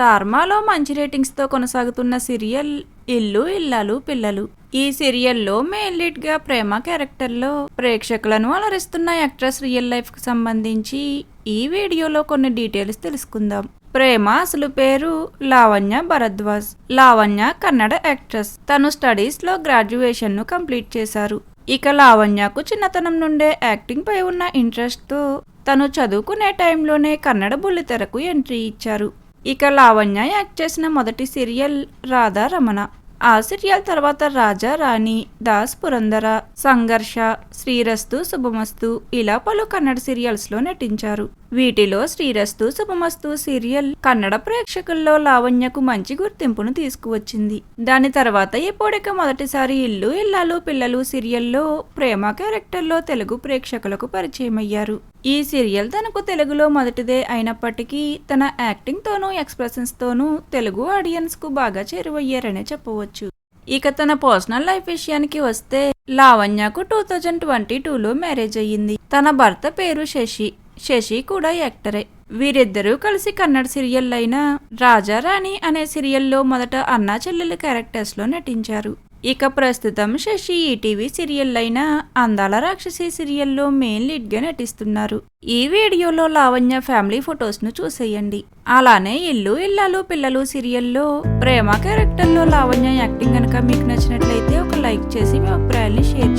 స్టార్మాలో మంచి రేటింగ్స్తో కొనసాగుతున్న సీరియల్ ఇల్లు ఇల్లాలు పిల్లలు. ఈ సీరియల్లో మెయిన్ లీడ్గా ప్రేమ క్యారెక్టర్లో ప్రేక్షకులను అలరిస్తున్న యాక్ట్రెస్ రియల్ లైఫ్కు సంబంధించి ఈ వీడియోలో కొన్ని డీటెయిల్స్ తెలుసుకుందాం. ప్రేమ అసలు పేరు లావణ్య భరద్వాజ్. లావణ్య కన్నడ యాక్ట్రెస్. తను స్టడీస్లో గ్రాడ్యుయేషన్ను కంప్లీట్ చేశారు. ఇక లావణ్యకు చిన్నతనం నుండే యాక్టింగ్ పై ఉన్న ఇంట్రెస్ట్తో తను చదువుకునే టైంలోనే కన్నడ బుల్లితెరకు ఎంట్రీ ఇచ్చారు. ఇక లావణ్య యాక్ట్ చేసిన మొదటి సీరియల్ రాధా రమణ ఆ సీరియల్ తర్వాత రాజా రాణి దాస్ పురందర సంఘర్ష శ్రీరస్తు శుభమస్తు ఇలా పలు కన్నడ సీరియల్స్లో నటించారు. వీటిలో శ్రీరస్తు శుభమస్తు సీరియల్ కన్నడ ప్రేక్షకుల్లో లావణ్యకు మంచి గుర్తింపును తీసుకువచ్చింది. దాని తర్వాత ఇప్పుడిక మొదటిసారి ఇల్లు ఇల్లాలు పిల్లలు సీరియల్లో ప్రేమ క్యారెక్టర్లో తెలుగు ప్రేక్షకులకు పరిచయం అయ్యారు ఈ సీరియల్ తనకు తెలుగులో మొదటిదే అయినప్పటికీ తన యాక్టింగ్తోనూ ఎక్స్ప్రెషన్స్తోనూ ఎక్స్ప్రెషన్స్ తోనూ తెలుగు ఆడియన్స్కు బాగా చేరువయ్యారనే చెప్పవచ్చు. ఇక తన పర్సనల్ లైఫ్ విషయానికి వస్తే లావణ్యకు టూ థౌజండ్ ట్వంటీ టూలో మ్యారేజ్ అయ్యింది. తన భర్త పేరు శశి. శశి కూడా యాక్టరే. వీరిద్దరూ కలిసి కన్నడ సీరియల్ అయిన రాజారాణి అనే సీరియల్లో మొదట అన్నా చెల్లెల క్యారెక్టర్స్లో నటించారు. ఇక ప్రస్తుతం శశి ఈటీవీ సీరియల్ అయిన అందాల రాక్షసి సీరియల్లో మెయిన్ లీడ్గా నటిస్తున్నారు. ఈ వీడియోలో లావణ్య ఫ్యామిలీ ఫొటోస్ను చూసేయండి. అలానే ఇల్లు ఇల్లాలు పిల్లలు సీరియల్లో ప్రేమ క్యారెక్టర్లో లావణ్య యాక్టింగ్ కనుక మీకు నచ్చినట్లయితే ఒక లైక్ చేసి మీ అభిప్రాయాన్ని షేర్